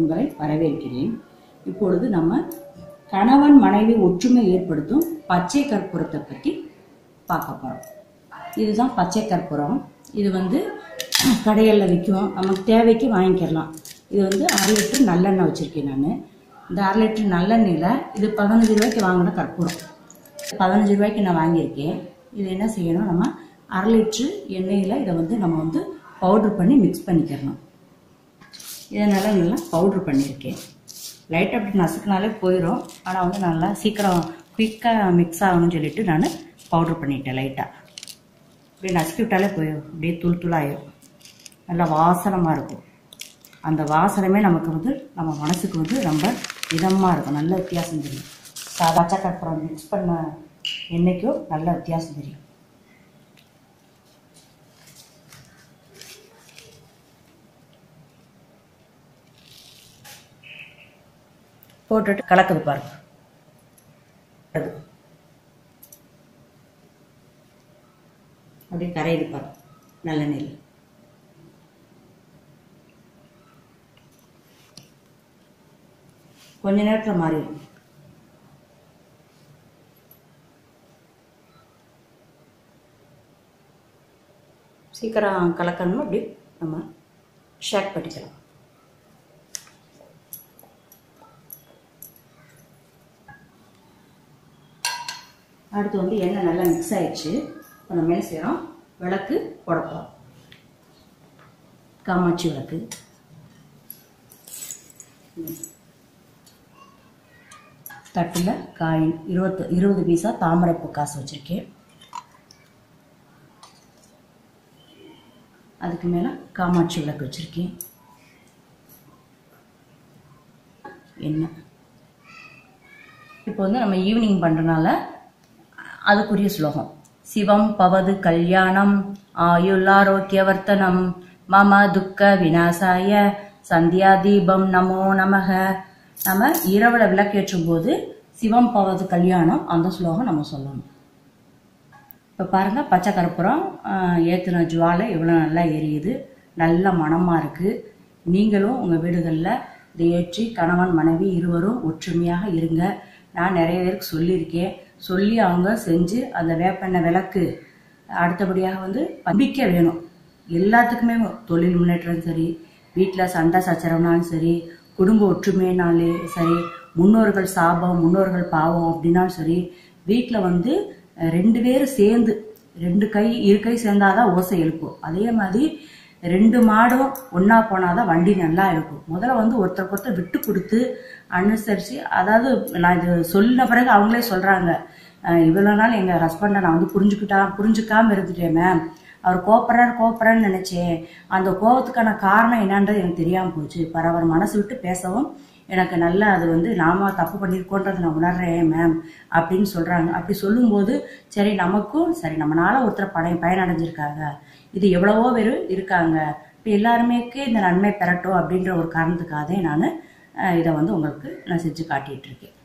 உங்களை வரவேற்கிறேன். இப்பொழுது நம்ம கணவன் மனைவி ஒற்றுமை ஏற்படுத்தும் பச்சை கற்பூரத்தை பற்றி பார்க்க போகிறோம் இதுதான் பச்சை கற்பூரம். இது வந்து கடைகளில் விற்கும். நமக்கு தேவைக்கு வாங்கிக்கலாம். இது வந்து அரை லிட்டர் நல்லெண்ணெய் வச்சுருக்கேன் நான். இந்த அரை லிட்டர் நல்லெண்ணெயில் இது பதினஞ்சு ரூபாய்க்கு வாங்கின கற்பூரம். பதினஞ்சு ரூபாய்க்கு நான் வாங்கியிருக்கேன். இது என்ன செய்யணும்? நம்ம அரை லிட்ரு எண்ணெயில் இதை வந்து நம்ம வந்து பவுட்ரு பண்ணி மிக்ஸ் பண்ணிக்கிறணும். இதனால் நல்லா பவுட்ரு பண்ணியிருக்கேன். லைட் அப்படி நசுக்கினாலே போயிடும் ஆனால் வந்து நல்லா சீக்கிரம் குயிக்காக மிக்ஸ் ஆகணும்னு சொல்லிட்டு நான் பவுட்ரு பண்ணிட்டேன் லைட்டாக அப்படியே நசுக்கி விட்டாலே போயிடும் அப்படியே தூள் தூளாயிடும் நல்லா வாசனமாக இருக்கும். அந்த வாசனமே நமக்கு வந்து நம்ம மனசுக்கு வந்து ரொம்ப இதமாக இருக்கும். நல்ல வித்தியாசம் தெரியும். சாதா கற்பூரம் மிக்ஸ் பண்ண என்றைக்கும் நல்ல வித்தியாசம் தெரியும். போட்டுட்டு கலக்குது பாருங்க. அது. அப்படியே கரையுது பாருங்க. நெல். கொஞ்ச நேரத்தில் மாறிடும். சீக்கிரம் கலக்கணும் அப்படி நம்ம ஷேக் பண்ணிக்கலாம். அடுத்து வந்து எண்ணெய் நல்லா மிக்ஸ் ஆயிடுச்சு. இப்போ நம்ம என்ன செய்கிறோம் விளக்கு போடப்போம் காமாட்சி விளக்கு. தட்டில் காயின் இருபத்து இருபது பீஸா தாமரைப்பூ காசு வச்சுருக்கேன். அதுக்கு மேலே காமாட்சி விளக்கு வச்சுருக்கேன். என்ன இப்போ வந்து நம்ம ஈவினிங் பண்ணுறனால அதுக்குரிய ஸ்லோகம். சிவம் பவது கல்யாணம் ஆயுள் ஆரோக்கியவர்த்தனம் மம துக்க விநாசாய சந்தியா தீபம் நமோ நமக. நம்ம இரவுல விளக்கேற்றும் போது சிவம் பவது கல்யாணம் அந்த ஸ்லோகம் நம்ம சொல்லணும். இப்போ பாருங்க பச்சை கற்பூரம் ஏற்றின ஜுவாலை இவ்வளோ நல்லா எரியுது. நல்ல மனமாக இருக்குது நீங்களும் உங்கள் வீடுகளில் இதை ஏற்றி கணவன் மனைவி இருவரும் ஒற்றுமையாக இருங்க. நான் நிறைய பேருக்கு சொல்லியிருக்கேன். சொல்லி அவங்க செஞ்சு அந்த வேப்பெண்ணெய் விளக்கு அடுத்தபடியாக வந்து நம்பிக்கை வேணும். எல்லாத்துக்குமே தொழில் முன்னேற்றம் சரி வீட்டில் சண்டை சச்சரவுனாலும் சரி குடும்ப ஒற்றுமைனாலே சரி முன்னோர்கள் சாபம் முன்னோர்கள் பாவம் அப்படின்னாலும் சரி வீட்டில் வந்து ரெண்டு பேரும் சேர்ந்து ரெண்டு கை இரு கை சேர்ந்தாதான் ஓசை எழுப்பும் அதே மாதிரி ரெண்டு மாடும் ஒன்றா போனாதான் வண்டி நல்லா இருக்கும். முதல்ல வந்து ஒருத்தருக்கு ஒருத்தர் விட்டு கொடுத்து அனுசரித்து அதாவது நான் இது சொல்லின பிறகு அவங்களே சொல்கிறாங்க இவ்வளோ நாள் எங்கள் ஹஸ்பண்டை நான் வந்து புரிஞ்சுக்கிட்டா புரிஞ்சுக்காம இருந்துட்டேன் மேம் அவர் கோப்பறார் கோப்பறான்னு நினச்சேன். அந்த கோபத்துக்கான காரணம் என்னன்றது எனக்கு தெரியாமல் போச்சு. பர அவர் மனசு விட்டு பேசவும் எனக்கு நல்ல அது வந்து நாம தப்பு பண்ணியிருக்கோன்றதை நான் உணர்றேன் மேம் அப்படின்னு சொல்கிறாங்க அப்படி சொல்லும்போது சரி நமக்கும் சரி நம்மளால ஒருத்தர் பழைய பயனடைஞ்சிருக்காங்க. இது எவ்வளவோ பேர் இருக்காங்க. இப்போ எல்லாருமேக்கு இந்த நன்மை பெறட்டும் அப்படின்ற ஒரு காரணத்துக்காக நான் இதை வந்து உங்களுக்கு நான் செஞ்சு காட்டிகிட்டு இருக்கேன்.